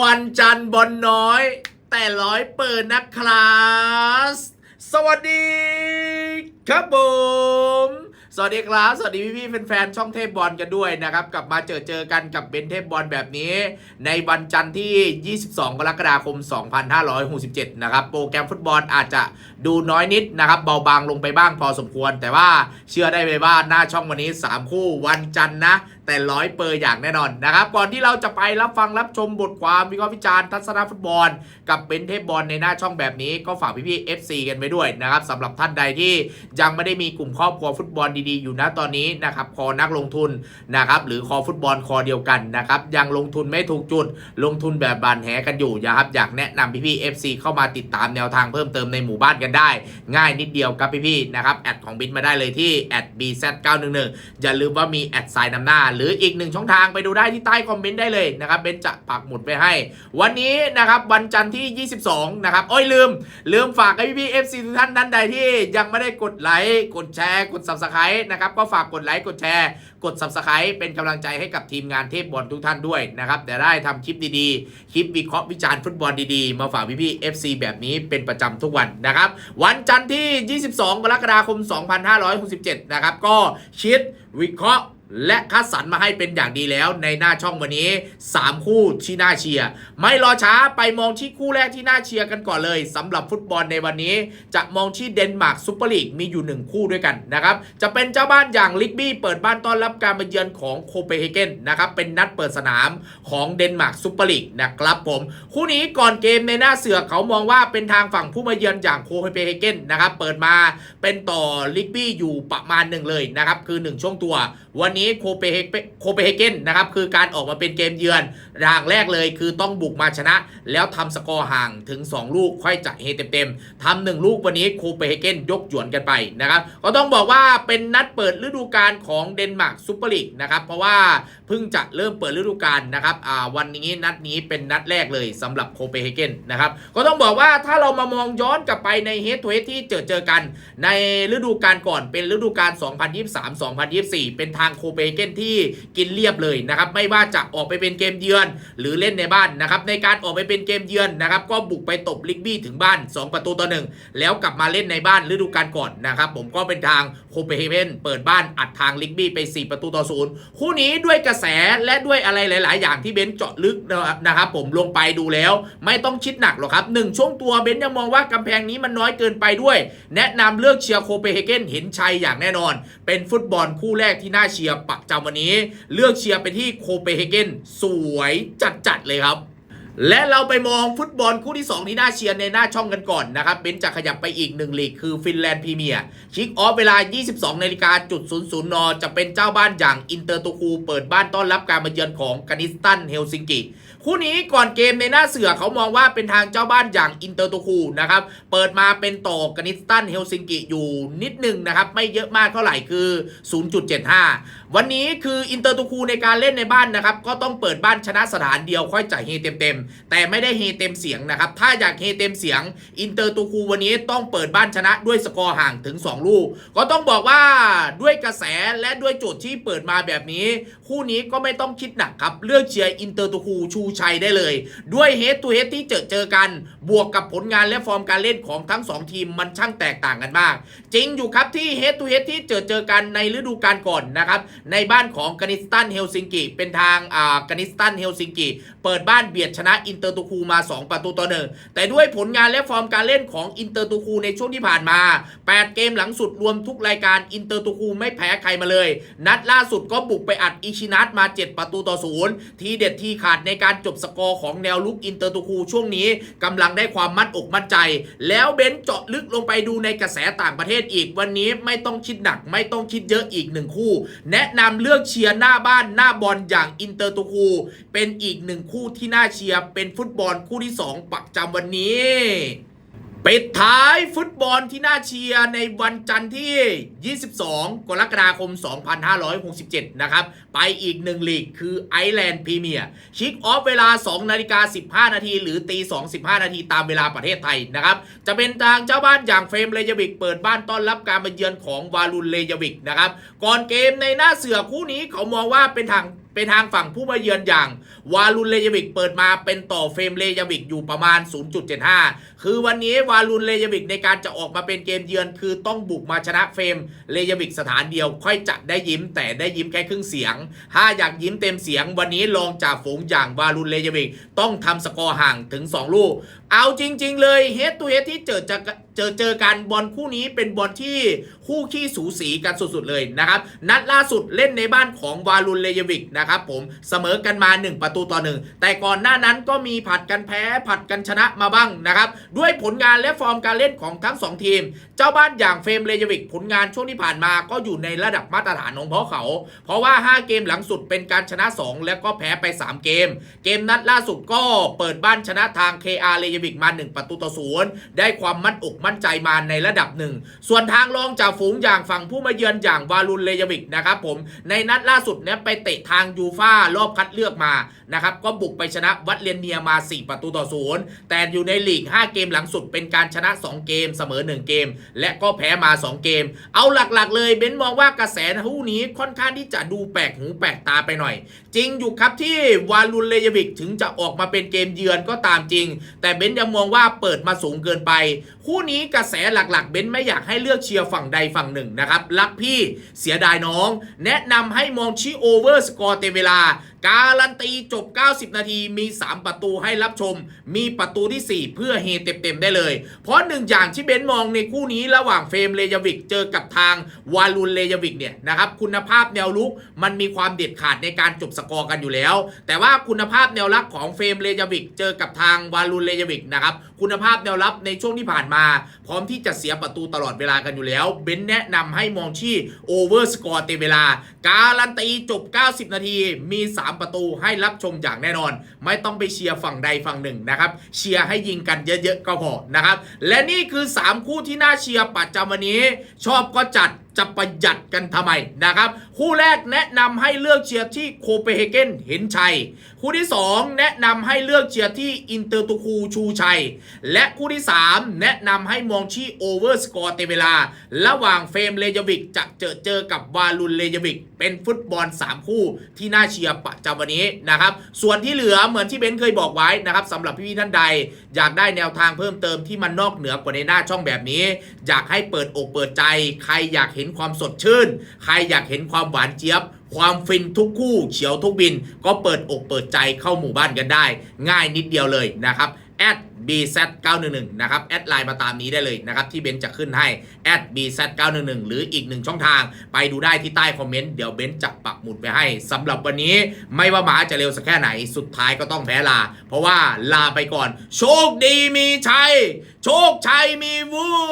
วันจันทร์บอลน้อย แต่ร้อยเปิดนะครับสวัสดีครับผม สวัสดีครับ สวัสดีพี่ๆแฟนๆช่องเทพบอลกันด้วยนะครับ กลับมาเจอเจอกันกับเบนเทพบอลแบบนี้ ในวันจันทร์ที่ 22 กรกฎาคม 2567 นะครับ โปรแกรมฟุตบอลอาจจะดูน้อยนิดนะครับ เบาบางลงไปบ้างพอสมควร แต่ว่าเชื่อได้เลยว่าหน้าช่องวันนี้ 3 คู่วันจันทร์นะ แต่ร้อยเปอร์อย่างแน่นอนนะครับก่อนที่เราจะไปรับฟังรับชมบทความวิเคราะห์วิจารณ์ทัศนฟุตบอล กับเบนเทพบอลในหน้าช่องแบบนี้ก็ฝากพี่ๆ FC กันไปด้วยนะครับสำหรับท่านใดที่ยังไม่ได้มีกลุ่มครอบครัวฟุตบอลดีๆ อยู่นะตอนนี้นะครับคอนักลงทุนนะครับหรือคอฟุตบอลคอเดียวกันนะครับยังลงทุนไม่ถูกจุด ลงทุนแบบบานแหกันอยู่นะครับอยากแนะนำพี่ๆ FC เข้ามาติดตามแนวทางเพิ่มเติมในหมู่บ้านกันได้ ง่ายนิดเดียวครับพี่ๆนะครับแอดของบินมาได้เลยที่แอด bz911 อย่าลืมว่ามีแอดไซน์นำหน้าหรืออีกหนึ่งช่องทางไปดูได้ที่ใต้คอมเมนต์ได้เลยนะครับเบนจะปักหมุดไปให้ วันนี้นะครับวันจันทร์ที่ 22 นะครับโอ้ยลืม ลืมฝากให้พี่ๆ FC ทุกท่านนั้นใดที่ยังไม่ได้กดไลค์กดแชร์ กด Subscribe นะครับก็ฝากกดไลค์กดแชร์ กด Subscribe เป็นกำลังใจให้กับทีมงานเทพบอลทุกท่านด้วยนะครับเดี๋ยวได้ทำคลิปดีๆ คลิปวิเคราะห์วิจารณ์ฟุตบอลดีๆ มาฝากพี่ๆ FC แบบนี้เป็นประจำทุกวันนะครับ วันจันทร์ที่ 22 กรกฎาคม 2567 นะครับ ก็คิดวิเคราะห์ และคัดสรรมาให้เป็นอย่างดีแล้วในหน้าช่องวันนี้ 3 คู่ที่น่าเชียร์ไม่รอช้าไปมองที่คู่แรกที่น่าเชียร์กันก่อนเลยสำหรับฟุตบอลในวันนี้ จะมองที่เดนมาร์กซูเปอร์ลีกมีอยู่ 1 คู่ด้วยกันนะครับจะเป็นเจ้าบ้านอย่างลิกบี้เปิดบ้านต้อนรับการมาเยือนของโคเปนเฮเกนนะครับเป็นนัดเปิดสนามของเดนมาร์กซูเปอร์ลีกนะครับผม คู่นี้ก่อนเกมในหน้าเสือเขามองว่าเป็นทางฝั่งผู้มาเยือนอย่างโคเปนเฮเกนนะครับเปิดมาเป็นต่อลิกบี้อยู่ประมาณหนึ่งเลยนะครับคือ 1 ช่วงตัววันนี้โคเปเฮเกนโคเปนเฮเกนนะครับคือการออกมาเป็นเกมเยือนอย่างแรกเลยคือต้องบุกมาชนะ แล้วทำสกอร์ห่างถึง 2 ลูกค่อยจะเฮเต็มๆทำหนึ่งลูกวันนี้โคเปเฮเกนยกหยวนกันไปนะครับก็ต้องบอกว่าเป็นนัดเปิดฤดูกาลของเดนมาร์กซูเปอร์ลีกนะครับเพราะว่าเพิ่งจะเริ่มเปิดฤดูกาลนะครับอ่าวันนี้นัดนี้เป็นนัดแรกเลยสำหรับโคเปนเฮเกนนะครับก็ต้องบอกว่าถ้าเรามามองย้อนกลับไปในเฮดทูเฮดที่เจอเจอกัน ในฤดูกาลก่อนเป็นฤดูกาล 2023-2024 เป็นทางโคเปนเฮเกนที่กินเรียบเลยนะครับไม่ว่าจะออกไปเป็นเกมเยือน หรือเล่นในบ้านนะครับในการออกไปเป็นเกมเยือนนะครับก็บุกไปตบลิกบี้ถึงบ้าน 2 ประตูต่อหนึ่งแล้วกลับมาเล่นในบ้านฤดูกาลก่อนนะครับผมก็เป็นทางโคเปนเฮเกนเปิดบ้านอัดทางลิกบี้ไป 4 ประตูต่อศูนย์คู่นี้ด้วยกระแสและด้วยอะไรหลาย ๆ อย่างที่เบนซ์เจาะลึกนะครับผมลงไปดูแล้ว ไม่ต้องชิดหนักหรอกครับหนึ่งช่วงตัวเบนซ์ยังมองว่ากำแพงนี้มันน้อยเกินไปด้วย แนะนำเลือกเชียร์โคเปนเฮเกนเห็นชัยอย่างแน่นอน เป็นฟุตบอลคู่แรกที่น่าเชียร์ปักจำวันนี้ เลือกเชียร์ไปที่โคเปนเฮเกนสวยจัด ๆ เลยครับ และเราไปมองฟุตบอลคู่ที่ 2 ที่น่าเชียร์ในหน้าช่องกันก่อนนะครับเบนจะขยับไปอีกหนึ่งลีก คือฟินแลนด์พรีเมียร์ชิกออฟเวลา 22นาฬิกาจุด00นจะเป็นเจ้าบ้านอย่างอินเตอร์ตูคูเปิดบ้านต้อนรับการมาเยือนของกานิสตันเฮลซิงกิ คู่นี้ก่อนเกมในหน้าเสือเขามองว่าเป็นทางเจ้าบ้านอย่างอินเตอร์ตูคูนะครับ เปิดมาเป็นต่อกานิสตันเฮลซิงกิอยู่นิดหนึ่งนะครับ ไม่เยอะมากเท่าไหร่คือ 0.75 วันนี้คืออินเตอร์ตูคูในการเล่นในบ้านนะครับ ก็ต้องเปิดบ้านชนะสถานเดียวค่อยจ่ายเฮเต็มๆ แต่ไม่ได้เฮเต็มเสียงนะครับ ถ้าอยากเฮเต็มเสียงอินเตอร์ตูคูวันนี้ต้องเปิดบ้านชนะด้วยสกอร์ห่างถึง 2 ลูก ก็ต้องบอกว่าด้วยกระแสและด้วยโจทย์ที่เปิดมาแบบนี้ คู่นี้ก็ไม่ต้องคิดหนักครับเลือกเชียร์อินเตอร์ตูคูชูชัยได้เลย ด้วยเฮด o ูเฮดที่เจอเจอกัน บวกกับผลงานและฟอร์มการเล่นของทั้ง 2 ทีมมันช่างแตกต่างกันมาก จริงอยู่ครับที่เฮด o ูเฮดที่เจอเจอกันในฤดูกาลก่อนนะครับ ในบ้านของกานิสตันเฮลซิงกิเป็นทางอ่ากานิสตันเฮลซิงกิเปิดบ้านเบียดชนะอินเตอร์ตูคูมา 2 ประตูต่อหนึ่งแต่ด้วยผลงานและฟอร์มการเล่นของอินเตอร์ตูคูในช่วงที่ผ่านมา 8 เกมหลังสุดรวมทุกรายการอินเตอร์ตูคูไม่แพ้ใครมาเลย นัดล่าสุดก็บุกไปอัดอิชินัทมา 7 ประตูต่อศูนย์ทีเด็ดทีขาดในการจบสกอร์ของแนวลุกอินเตอร์ตูคูช่วงนี้กำลังได้ความมั่นอกมั่นใจ แล้วเบนเจาะลึกลงไปดูในกระแสต่างประเทศอีก วันนี้ไม่ต้องคิดหนักไม่ต้องคิดเยอะอีกหนึ่งคู่ แนะนำเลือกเชียร์หน้าบ้านหน้าบอลอย่างอินเตอร์ตูคูเป็นอีกหนึ่งคู่ที่น่าเชียร์เป็นฟุตบอลคู่ที่ 2 ปักจำวันนี้ ปิดท้ายฟุตบอลที่น่าเชียร์ในวันจันทร์ที่ 22 กรกฎาคม 2567 นะครับ ไปอีกหนึ่งลีกคือไอแลนด์พรีเมียร์ชิกออฟเวลา 2 นาฬิกา 15 นาที หรือตี 2 15 นาทีตามเวลาประเทศไทยนะครับ จะเป็นทางเจ้าบ้านอย่างเฟรมเลยวิกเปิดบ้านต้อนรับการมาเยือนของวาลุนเลยวิกนะครับ ก่อนเกมในหน้าเสือคู่นี้เขามองว่าเป็นทาง เป็นทางฝั่งผู้มาเยือนอย่าง วาลุนเลยาวิกเปิดมาเป็นต่อเฟรมเลยาวิกอยู่ประมาณ 0.75 คือวันนี้วาลุนเลยาวิกในการจะออกมาเป็นเกมเยือน คือต้องบุกมาชนะเฟรมเลยาวิกสถานเดียว ค่อยจะได้ยิ้มแต่ได้ยิ้มแค่ครึ่งเสียง ถ้าอยากยิ้มเต็มเสียง วันนี้ลองจาฝูงอย่างวาลุนเลยาวิกต้องทำสกอร์ห่างถึง 2 ลูก เอาจริง ๆ เลยเฮดตูเฮดที่เจอจะเจอเจอกันบอลคู่นี้เป็นบอลที่คู่ขี้สูสีกันสุดๆเลยนะครับนัดล่าสุดเล่นในบ้านของวาลุนเลยวิกนะครับผมเสมอกันมา 1 ประตูต่อหนึ่งแต่ก่อนหน้านั้นก็มีผัดกันแพ้ผัดกันชนะมาบ้างนะครับด้วยผลงานและฟอร์มการเล่นของทั้ง 2 ทีม เจ้าบ้านอย่างเฟรมเลยวิกผลงานช่วงที่ผ่านมาก็อยู่ในระดับมาตรฐานของพวกเขา เพราะว่า 5 เกมหลังสุดเป็นการชนะ 2 แล้วก็แพ้ไป 3 เกม เกมนัดล่าสุดก็เปิดบ้านชนะทาง KR เลยวิกมา 1 ประตูต่อศูนย์ได้ความมั่นอกมั่นใจมาในระดับหนึ่งส่วนทางรองจากฝูงอย่างฝั่งผู้มาเยือนอย่างวาลุนเลยวิกนะครับผมในนัดล่าสุดเนี่ยไปเตะทางยูฟ่ารอบคัดเลือกมานะครับก็บุกไปชนะวัดเลียนเนียมา 4 ประตูต่อศูนย์แต่อยู่ในลีก 5 เกมหลังสุดเป็นการชนะ 2 เกมเสมอ 1 เกม และก็แพ้มา 2 เกม เอาหลักๆ เลยเบนมองว่ากระแสคู่นี้ค่อนข้างที่จะดูแปลกหูแปลกตาไปหน่อย จริงอยู่ครับที่วาลุนเลยวิกถึงจะออกมาเป็นเกมเยือนก็ตามจริง แต่เบนยังมองว่าเปิดมาสูงเกินไป คู่นี้กระแสหลักๆ เบนไม่อยากให้เลือกเชียร์ฝั่งใดฝั่งหนึ่งนะครับรักพี่เสียดายน้อง แนะนำให้มองชิโอเวอร์สกอร์เต็มเวลา การันตีจบ 90 นาทีมี 3 ประตูให้รับชม มีประตูที่ 4 เพื่อเฮเต็มๆได้เลย เพราะหนึ่งอย่างที่เบนมองในคู่นี้ระหว่างเฟรมเลยวิกเจอกับทางวาลุนเลยวิกเนี่ยนะครับคุณภาพแนวลุกมันมีความเด็ดขาดในการจบสกอร์กันอยู่แล้ว แต่ว่าคุณภาพแนวรับของเฟรมเลยวิกเจอกับทางวาลุนเลยวิกนะครับคุณภาพแนวรับในช่วงที่ผ่านมา พร้อมที่จะเสียประตูตลอดเวลากันอยู่แล้วเบนแนะนำให้มองที่โอเวอร์สกอร์เต็มเวลา การันตีจบ 90 นาทีมี 3ประตูให้รับชมอย่างแน่นอน ไม่ต้องไปเชียร์ฝั่งใดฝั่งหนึ่งนะครับ เชียร์ให้ยิงกันเยอะๆก็พอนะครับ และนี่คือ 3 คู่ที่น่าเชียร์ปัจจำวันนี้ ชอบก็จัด จะประหยัดกันทำไมนะครับ คู่แรกแนะนำให้เลือกเชียร์ที่โคเปนเฮเกนเห็นชัย คู่ที่ 2 แนะนำให้เลือกเชียร์ที่อินเตอร์ตูคูชูชัย และคู่ที่ 3 แนะนำให้มองที่โอเวอร์สกอร์เตเวลา ระหว่างเฟรมเลยวิกจะเจอเจอกับวาลุนเลยวิกเป็นฟุตบอล 3 คู่ที่น่าเชียร์ประจำวันนี้นะครับ ส่วนที่เหลือเหมือนที่เบนเคยบอกไว้นะครับสำหรับพี่ๆท่านใด อยากได้แนวทางเพิ่มเติมที่มันนอกเหนือกว่าในหน้าช่องแบบนี้ อยากให้เปิดอกเปิดใจ ใครอยากเห็นนความสดชื่น ใครอยากเห็นความหวานเจี๊ยบ ความฟินทุกคู่เฉียวทุกบิน ก็เปิดอกเปิดใจเข้าหมู่บ้านกันได้ ง่ายนิดเดียวเลยนะครับ at bz911 นะครับ แอดไลน์มาตามนี้ได้เลยนะครับ ที่เบนจะขึ้นให้ at bz911 หรืออีกหนึ่งช่องทาง ไปดูได้ที่ใต้คอมเมนต์ เดี๋ยวเบนจะปักหมุดไปให้สำหรับวันนี้ไม่ว่าหมาจะเร็วสักแค่ไหน สุดท้ายก็ต้องแพ้ลา เพราะว่าลาไปก่อน โชคดีมีชัย โชคชัยมีวัว